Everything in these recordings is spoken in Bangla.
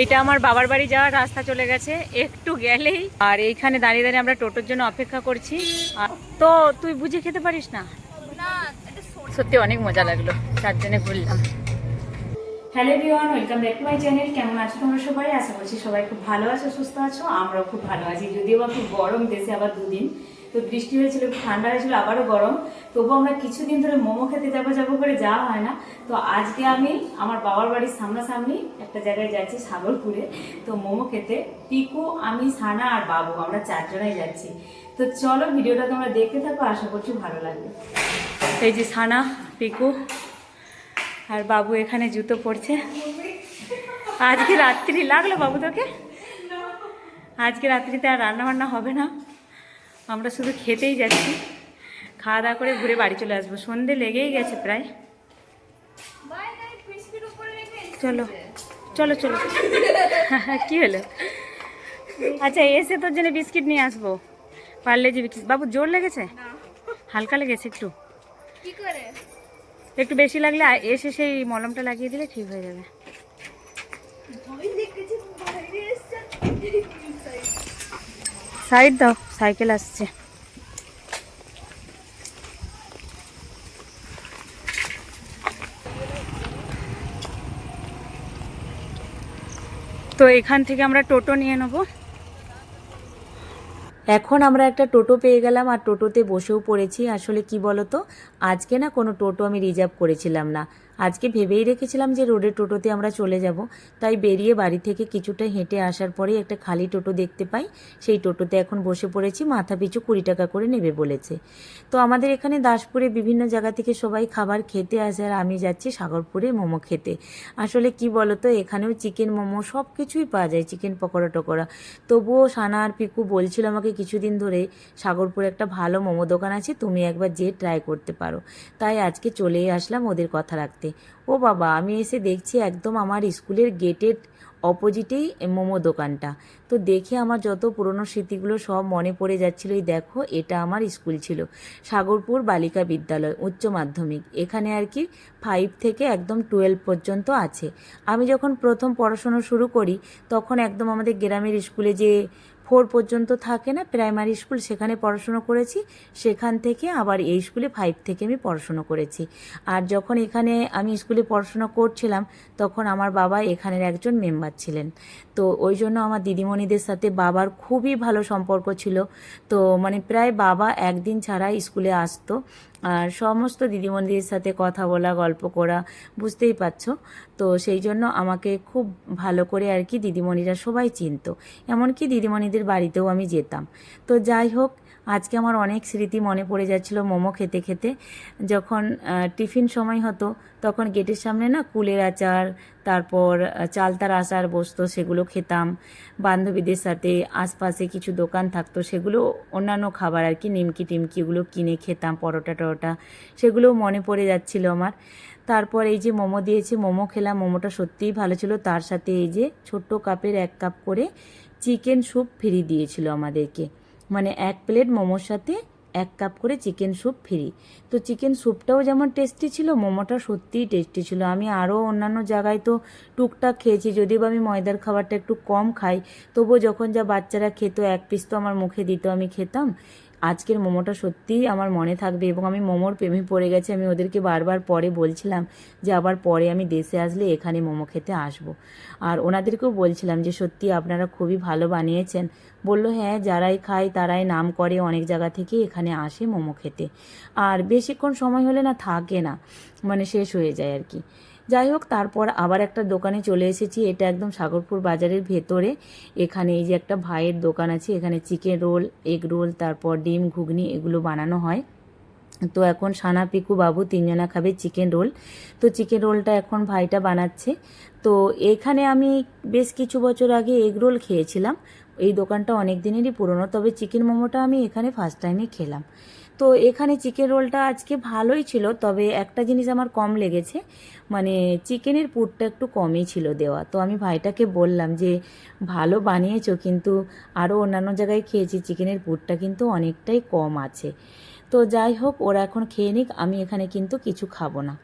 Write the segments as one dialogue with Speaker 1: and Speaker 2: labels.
Speaker 1: এইটা আমার বাবার বাড়ি যাওয়ার রাস্তা চলে গেছে একটু গেলেই। আর এইখানে দাঁড়িয়ে দাঁড়িয়ে আমরা টোটোর জন্য অপেক্ষা করছি। তো তুই বুঝে খেতে পারিস না? সত্যি অনেক মজা লাগল চারজনে ঘুরলাম। Hello everyone, welcome back to my channel. কেমন আছো তোমরা সবাই? আশা করছি সবাই খুব ভালো আছো, সুস্থ আছো, আমরাও খুব ভালো আছি। যদিও বা খুব গরম দেশে আবার দুদিন। তো বৃষ্টি হয়েছিল ঠান্ডা হয়েছিল, আবারও গরম। তবু আমরা কিছুদিন ধরে মোমো খেতে যাব যাব করে যাওয়া হয় না। তো আজকে আমি আমার বাবার বাড়ির সামনাসামনি একটা জায়গায় যাচ্ছি, সাগরপুরে। তো মোমো খেতে পিকু, আমি, সানা আর বাবু, আমরা চারজনাই যাচ্ছি। তো চলো ভিডিওটা তোমরা দেখতে থাকো, আশা করছি ভালো লাগবে। এই যে সানা, পিকু আর বাবু এখানে জুতো পরছে। আজকে রাত্রি লাগল বাবু তোকে? আজকে রাত্রিতে আর রান্না বান্না হবে না। আমরা শুধু খেতেই যাচ্ছি। খাওয়া দাওয়া করে ঘুরে বাড়ি চলে আসব। সন্ধে লেগেই গেছে প্রায়। চলো চলো চলো। কি হলো? আচ্ছা এসে তোর জন্য বিস্কিট নিয়ে আসব। পারলে যে বাবু জোর লেগেছে? হালকা লেগেছে একটু।
Speaker 2: কি করে?
Speaker 1: একটু বেশি লাগলে এসে সেই মলমটা লাগিয়ে দিলে ঠিক হয়ে যাবে। সাইড দাও সাইকেল আসছে। তো এখান থেকে আমরা টোটো নিয়ে নেব। এখন আমরা একটা টোটো পেয়ে গেলাম আর টোটোতে বসেও পড়েছি। আসলে কি বলতো? আজকে না কোনো টোটো আমি রিজার্ভ করেছিলাম না। আজকে ভেবেই রেখেছিলাম যে রোডের টোটোতে আমরা চলে যাব, তাই বেরিয়ে বাড়ি থেকে কিছুটা হেঁটে আসার পরেই একটা খালি টোটো দেখতে পাই। সেই টোটোতে এখন বসে পড়েছি, মাথা পিছু কুড়ি টাকা করে নেবে বলেছে। তো আমাদের এখানে দাসপুরে বিভিন্ন জায়গা থেকে সবাই খাবার খেতে আসে আর আমি যাচ্ছি সাগরপুরে মোমো খেতে। আসলে কি বলতো, এখানেও চিকেন মোমো সব কিছুই পাওয়া যায়, চিকেন পকোড়া টকোড়া। তবুও সানা আর পিকু বলছিল আমাকে কিছুদিন ধরে, সাগরপুরে একটা ভালো মোমো দোকান আছে, তুমি একবার যেয়ে ট্রাই করতে পারো। তাই আজকে চলেই আসলাম ওদের কথা রাখতে। ও বাবা, আমি এসে দেখছি একদম আমার স্কুলের গেটের অপোজিটেই মোমো দোকানটা। তো দেখে আমার যত পুরনো স্মৃতিগুলো সব মনে পড়ে যাচ্ছিল, এই দেখো, এটা আমার স্কুল ছিল। সাগরপুর বালিকা বিদ্যালয়, উচ্চ মাধ্যমিক। এখানে আর কি ফাইভ থেকে একদম টুয়েলভ পর্যন্ত আছে। আমি যখন প্রথম পড়াশুনো শুরু করি, তখন একদম আমাদের গ্রামের স্কুলে যে ফোর পর্যন্ত থাকে না, প্রাইমারি স্কুল সেখানে পড়াশুনো করেছি, সেখান থেকে আবার এই স্কুলে ফাইভ থেকে আমি পড়াশুনো করেছি। আর যখন এখানে আমি স্কুলে পড়াশোনা করছিলাম, তখন আমার বাবা এখানের একজন মেম্বার ছিলেন। তো ওই জন্য আমার দিদিমণিদের সাথে বাবার খুবই ভালো সম্পর্ক ছিল। তো মানে প্রায় বাবা একদিন ছাড়া স্কুলে আসতো। আর সমস্ত দিদিমণিদের সাথে কথা বলা, গল্প করা, বুঝতেই পারছ। তো সেই জন্য আমাকে খুব ভালো করে আর কি দিদিমণিরা সবাই চিনত। এমনকি দিদিমণিদের বাড়িতেও আমি যেতাম। তো যাই হোক, আজকে আমার অনেক স্মৃতি মনে পড়ে যাচ্ছিল মোমো খেতে খেতে। যখন টিফিন সময় হতো, তখন গেটের সামনে না কুলের আচার, তারপর চালতার আচার বসতো, সেগুলো খেতাম। বান্ধবীদের সাথে আশপাশে কিছু দোকান থাকতো, সেগুলো অন্যান্য খাবার আর কি নিমকি টিমকি এগুলো কিনে খেতাম পরোটা টরোটা সেগুলোও মনে পড়ে যাচ্ছিল আমার। তারপর এই যে মোমো দিয়েছে, মোমো খেলাম, মোমোটা সত্যিই ভালো ছিল। তার সাথে এই যে ছোট্ট কাপের এক কাপ করে চিকেন স্যুপ ফ্রি দিয়েছিল আমাদেরকে। মানে এক প্লেট মোমোর সাথে এক কাপ করে চিকেন স্যুপ ফ্রি। তো চিকেন স্যুপটাও যেমন টেস্টি ছিল, মোমোটা সত্যিই টেস্টি ছিল। আমি আরও অন্যান্য জায়গায় তো টুকটাক খেয়েছি, যদিও আমি ময়দার খাবারটা একটু কম খাই, তবুও যখন যা বাচ্চারা খেত, এক পিস তো আমার মুখে দিত, আমি খেতাম। আজকের মোমোটা সত্যিই আমার মনে থাকবে এবং আমি মোমোর প্রেমে পড়ে গেছি। আমি ওদেরকে বারবার পরে বলছিলাম যে আবার পরে আমি দেশে আসলে এখানে মোমো খেতে আসব। আর ওনাদেরকেও বলছিলাম যে সত্যি আপনারা খুবই ভালো বানিয়েছেন। বলল হ্যাঁ যারাই খায় তারাই নাম করে অনেক জায়গা থেকে এখানে আসে মোমো খেতে। আর বেশিক্ষণ সময় হলে না থাকে না মানে শেষ হয়ে যায় আর কি। যাই হোক, তারপর আবার একটা দোকানে চলে এসেছি। এটা একদম সাগরপুর বাজারের ভেতরে। এখানে এই যে একটা ভাইয়ের দোকান আছে, এখানে চিকেন রোল, এগ রোল, তারপর ডিম, ঘুগনি এগুলো বানানো হয়। তো এখন সানা, পিকু, বাবু তিনজনা খাবে চিকেন রোল। তো চিকেন রোলটা এখন ভাইটা বানাচ্ছে। তো এখানে আমি বেশ কিছু বছর আগে এগ রোল খেয়েছিলাম। এই দোকানটা অনেক দিনেরই পুরনো, তবে চিকেন মোমোটা আমি এখানে ফার্স্ট টাইমে খেলাম। তো এখানে চিকেন রোলটা আজকে ভালোই ছিল, তবে একটা জিনিস আমার কম লেগেছে মানে চিকেনের পুরটা একটু কমই ছিল দেওয়া। তো আমি ভাইটাকে বললাম যে, ভালো বানিয়েছো, কিন্তু আরও অন্যান্য জায়গায় খেয়েছি চিকেনের পুরটা কিন্তু অনেকটাই কম আছে। তো যাই হোক, ওরা এখন খেয়ে নিক, আমি এখানে কিন্তু কিছু খাব না।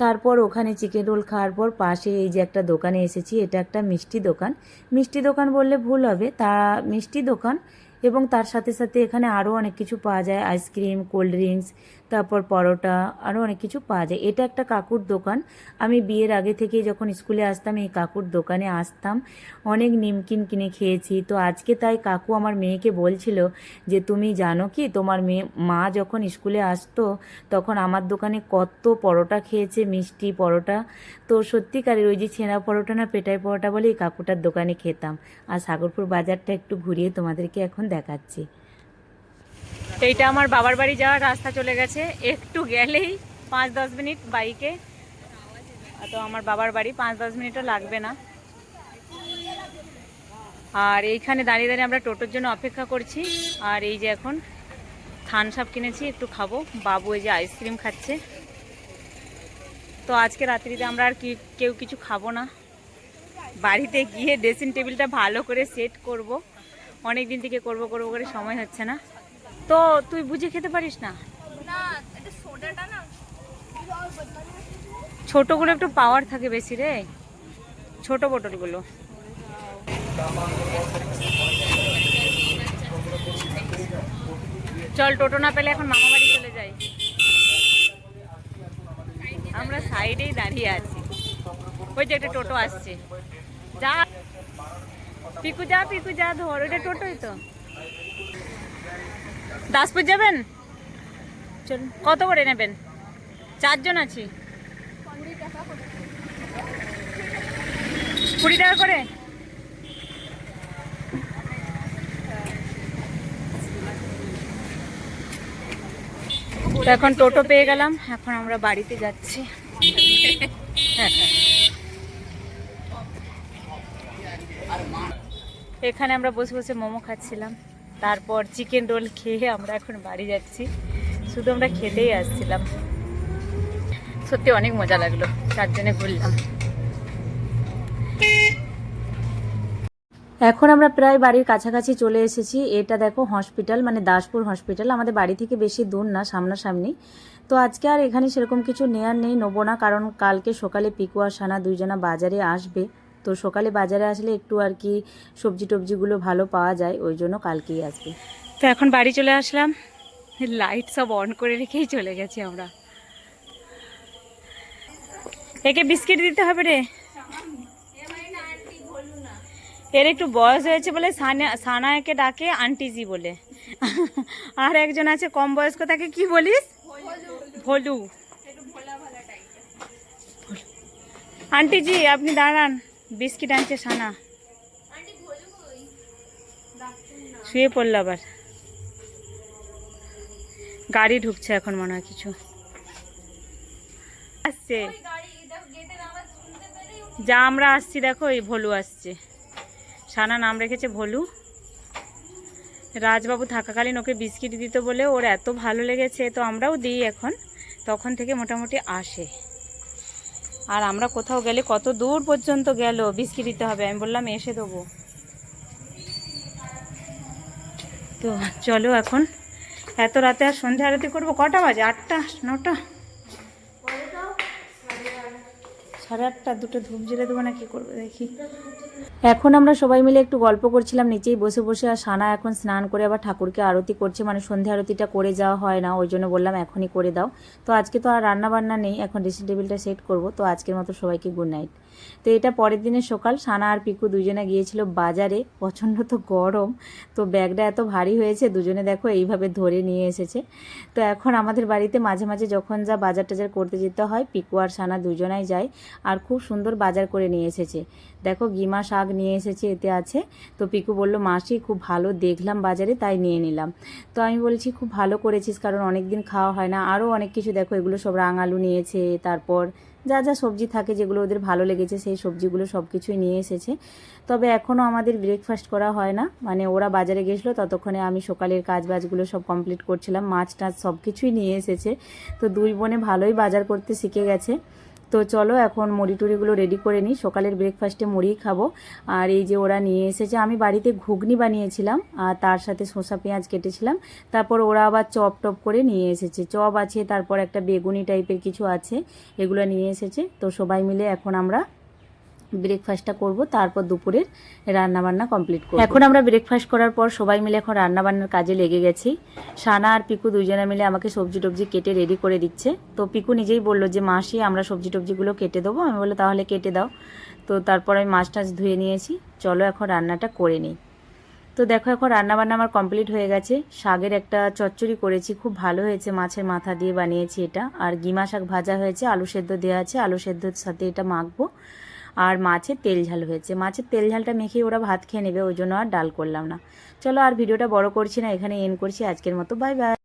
Speaker 1: তারপর ওখানে চিকেন রোল খাওয়ার পর পাশে এই যে একটা দোকানে এসেছি, এটা একটা মিষ্টি দোকান। মিষ্টি দোকান বললে ভুল হবে, তা মিষ্টি দোকান এবং তার সাথে সাথে এখানে আরও অনেক কিছু পাওয়া যায় আইসক্রিম কোল্ড ড্রিঙ্কস তারপর পরোটা আরও অনেক কিছু পাওয়া যায়। এটা একটা কাকুর দোকান। আমি বিয়ের আগে থেকে যখন স্কুলে আসতাম, এই কাকুর দোকানে আসতাম। অনেক নিমকিন কিনে খেয়েছি। তো আজকে তাই কাকু আমার মেয়েকে বলছিল যে, তুমি জানো কি, তোমার মেয়ে, মা যখন স্কুলে আসতো, তখন আমার দোকানে কত পরোটা খেয়েছে, মিষ্টি পরোটা। তো সত্যিকারের ওই যে ছেঁড়া পরোটা না, পেটাই পরোটা বলে এই কাকুটার দোকানে খেতাম। আর সাগরপুর বাজারটা একটু ঘুরিয়ে তোমাদেরকে এখন দেখাচ্ছি। এইটা আমার বাবার বাড়ি যাওয়ার রাস্তা চলে গেছে। একটু গেলেই পাঁচ দশ মিনিট বাইকে। তো আমার বাবার বাড়ি পাঁচ দশ মিনিটও লাগবে না। আর এইখানে দাঁড়িয়ে দাঁড়িয়ে আমরা টোটোর জন্য অপেক্ষা করছি। আর এই যে এখন থান সাপ কিনেছি, একটু খাব। বাবু এই যে আইসক্রিম খাচ্ছে। তো আজকে রাত্রিতে আমরা আর কি, কেউ কিছু খাব না। বাড়িতে গিয়ে ড্রেসিং টেবিলটা ভালো করে সেট করব। অনেক দিন থেকে করব করব করে সময় হচ্ছে না। তো তুই বুঝে খেতে পারিস না? ছোটগুলো একটু পাওয়ার থাকে বেশি রে। ছোট বোতলগুলো চল টোটো না পেলে এখন মামা বাড়ি চলে যাই। আমরা সাইডেই দাঁড়িয়ে আছি। ওই যে একটা টোটো আসছে। যা। পিকু যা পিকু যা ধর ওইটা টোটোই তো। দাসপুর যাবেন? চল কত করে নেবেন? চারজন আছি। কুড়ি টাকা করে? তো এখন টোটো পেয়ে গেলাম এখন আমরা বাড়িতে যাচ্ছি। এখানে আমরা বসে বসে মোমো খাচ্ছিলাম। তারপর চিকেন রোল খেয়ে আমরা এখন বাড়ি যাচ্ছি। শুধু আমরা খেতেই আসছিলাম। সত্যি অনেক মজা লাগল, চারজনে ঘুরলাম। এখন আমরা প্রায় বাড়ির কাছাকাছি চলে এসেছি। এটা দেখো হসপিটাল মানে দাসপুর হসপিটাল আমাদের বাড়ি থেকে বেশি দূর না, সামনাসামনি। তো আজকে আর এখানে সেরকম কিছু নেয়ার নেই, নেব না, কারণ কালকে সকালে পিকু সানা দুইজনা বাজারে আসবে। তো সকালে বাজারে আসলে একটু আর কি সবজি টবজিগুলো ভালো পাওয়া যায়, ওই জন্য কালকেই আসবে। তো এখন বাড়ি চলে আসলাম। লাইট সব অন করে রেখেই চলে গেছি আমরা। একে বিস্কিট দিতে হবে রে। এর একটু বয়স হয়েছে বলে সানা সানাকে ডাকে আন্টিজি বলে। আর একজন আছে কম বয়স্ক, তাকে কি বলিস? ভলু। আন্টিজি আপনি দাঁড়ান। বিস্কিট আনছে সানা। শুয়ে পড়ল আবার। গাড়ি ঢুকছে এখন মনে হয় কিছু। আসছে। যা আমরা আসছি দেখো এই ভলু আসছে। সানা নাম রেখেছে ভলু। রাজবাবু থাকাকালীন ওকে বিস্কিট দিত বলে ওর এত ভালো লেগেছে তো আমরাও দিই এখন। তখন থেকে মোটামুটি আসে। আর আমরা কোথাও গেলে কত দূর পর্যন্ত গেল, বিস্কি দিতে হবে। আমি বললাম, এসে দেবো। তো চলো এখন। এত রাতে আর সন্ধ্যা আরতি করব। কটা বাজে? আটটা, নটা? সাড়ে আটটা, দুটো ধূপ জেলে দেবো না কি করব দেখি। এখন আমরা সবাই মিলে একটু গল্প করছিলাম, নিচেই বসে বসে আর সানা এখন স্নান করে আবার ঠাকুরকে আরতি করছে। মানে সন্ধ্যা আরতিটা করে যাওয়া হয় না, ওই জন্য বললাম এখনই করে দাও। তো আজকে তো আর রান্না বান্না নেই, এখন ড্রেসিং টেবিলটা সেট করব। তো আজকের মতো সবাইকে গুড নাইট তো এটা পরের দিনের সকাল, সানা আর পিকু দুজনে গিয়েছিল বাজারে, প্রচণ্ড তো গরম। তো ব্যাগটা এত ভারী হয়েছে, দুজনে দেখো এইভাবে ধরে নিয়ে এসেছে। তো এখন আমাদের বাড়িতে মাঝে মাঝে যখন যা বাজার টাজার করতে যেতে হয়, পিকু আর সানা দুজনাই যায়। আর খুব সুন্দর বাজার করে নিয়ে এসেছে। দেখো গিমা শাক নিয়ে এসেছে, এতে আছে। তো পিকু বলল, মাসি, খুব ভালো দেখলাম বাজারে, তাই নিয়ে নিলাম। তো আমি বলছি, খুব ভালো করেছিস, কারণ অনেক দিন খাওয়া হয় না। আরও অনেক কিছু দেখো, এগুলো সব রাঙালু নিয়েছে, তারপর যা যা সবজি থাকে, যেগুলো ওদের ভালো লেগেছে, সেই সবজিগুলো সব কিছুই নিয়ে এসেছে। তবে এখনও আমাদের ব্রেকফাস্ট করা হয় না। মানে ওরা বাজারে গেছিল, ততক্ষণে আমি সকালের কাজ বাজগুলো সব কমপ্লিট করছিলাম। মাছ টাছ সব কিছুই নিয়ে এসেছে। তো দুই বোনে ভালোই বাজার করতে শিখে গেছে। তো চলো এখন মুড়ি টুড়িগুলো রেডি করে নিই। সকালের ব্রেকফাস্টে মুড়ি খাব। আর এই যে ওরা নিয়ে এসেছে, আমি বাড়িতে ঘুগনি বানিয়েছিলাম, আর তার সাথে শসা পেঁয়াজ কেটেছিলাম। তারপর ওরা আবার চপ টপ করে নিয়ে এসেছে। চপ আছে, তারপর একটা বেগুনি টাইপের কিছু আছে, এগুলো নিয়ে এসেছে। তো সবাই মিলে এখন আমরা ব্রেকফাস্টটা করব, তারপর দুপুরের রান্নাবান্না কমপ্লিট করব। এখন আমরা ব্রেকফাস্ট করার পর সবাই মিলে এখন রান্না বান্নার কাজে লেগে গেছি। সানা আর পিকু দুজনে মিলে আমাকে সবজি টবজি কেটে রেডি করে দিচ্ছে। তো পিকু নিজেই বলল যে, মাসি, আমরা সবজি টবজিগুলো কেটে দেবো। আমি বলল তাহলে কেটে দাও। তো তারপর আমি মাছ টাছ ধুয়ে নিয়েছি। চলো এখন রান্নাটা করে নিই। তো দেখো, এখন রান্না বান্না আমার কমপ্লিট হয়ে গেছে। শাকের একটা চচ্চড়ি করেছি, খুব ভালো হয়েছে। মাছের মাথা দিয়ে বানিয়েছি এটা। আর গিমা শাক ভাজা হয়েছে, আলু সেদ্ধ দেওয়া আছে। আলু সেদ্ধর সাথে এটা মাখবো। আর মাছের তেল ঝাল হয়েছে। মাছের তেল ঝালটা মেখে ওরা ভাত খেয়ে নেবে, ওই জন্য আর ডাল করলাম না। চলো আর ভিডিওটা বড় করছি না এখানে এন করছি। আজকের মতো বাই বাই